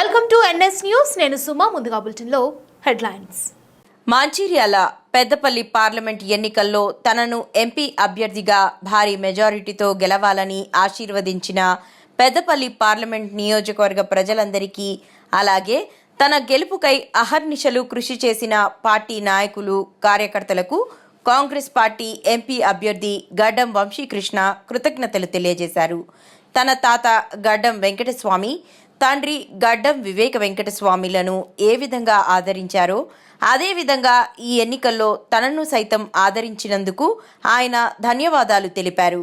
Welcome to NS news నేను సుమా. ముందుగా బులెటిన్లో హెడ్లైన్స్. మంచిర్యాల పెద్దపల్లి పార్లమెంట్ ఎన్నికల్లో తనను ఎంపీ అభ్యర్థిగా భారీ మెజారిటీతో గెలవాలని ఆశీర్వదించిన పెద్దపల్లి పార్లమెంట్ నియోజకవర్గ ప్రజలందరికీ అలాగే తన గెలుపుకై అహర్నిశలు కృషి చేసిన పార్టీ నాయకులు కార్యకర్తలకు కాంగ్రెస్ పార్టీ ఎంపీ అభ్యర్థి గడ్డం వంశీకృష్ణ కృతజ్ఞతలు తెలియజేశారు. తన తాత గడ్డం వెంకటస్వామి తండ్రి గడ్డం వివేక వెంకటస్వామిలను ఏ విధంగా ఆదరించారో అదేవిధంగా ఈ ఎన్నికల్లో తనను సైతం ఆదరించినందుకు ఆయన ధన్యవాదాలు తెలిపారు.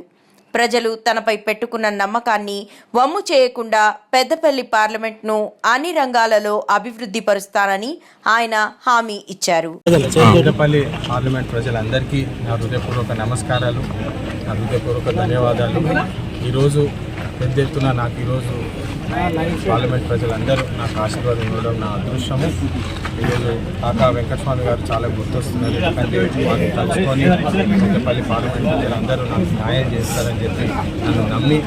ప్రజలు తనపై పెట్టుకున్న నమ్మకాన్ని వమ్ము చేయకుండా పెద్దపల్లి పార్లమెంట్ను అన్ని రంగాలలో అభివృద్ధి పరుస్తానని ఆయన హామీ ఇచ్చారు. పెద్దపల్లి పార్లమెంట్ ప్రజలందరికీ నా హృదయపూర్వక నమస్కారాలు నా హృదయపూర్వక ధన్యవాదాలు. ఈరోజు పెద్ద ఎత్తున నాకు ఈరోజు పార్లమెంట్ ప్రజలందరూ నాకు ఆశీర్వాదం ఇవ్వడం నా అదృష్టము ఈరోజు కాకా వెంకటస్వామి గారు చాలా గుర్తొస్తున్నారు. ఎందుకంటే వారిని తలుచుకొని పెద్దపల్లి పార్లమెంట్ ప్రజలందరూ నాకు న్యాయం చేస్తారని చెప్పి నన్ను నమ్మి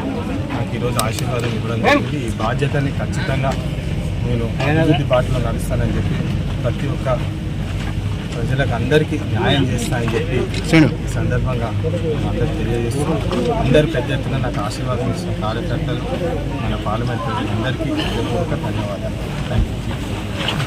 నాకు ఈరోజు ఆశీర్వాదం ఇవ్వడం జరిగింది. ఈ బాధ్యతని ఖచ్చితంగా నేను అభివృద్ధి బాటలో నడుస్తానని చెప్పి ప్రతి ఒక్క ప్రజలకు అందరికీ న్యాయం చేస్తానని చెప్పి ఈ సందర్భంగా అందరికి తెలియజేస్తూ అందరు పెద్ద ఎత్తున నాకు ఆశీర్వాదం ఇస్తున్న కార్యకర్తలు మన పార్లమెంట్ ప్రజలందరికీ ధన్యవాదాలు. Thank you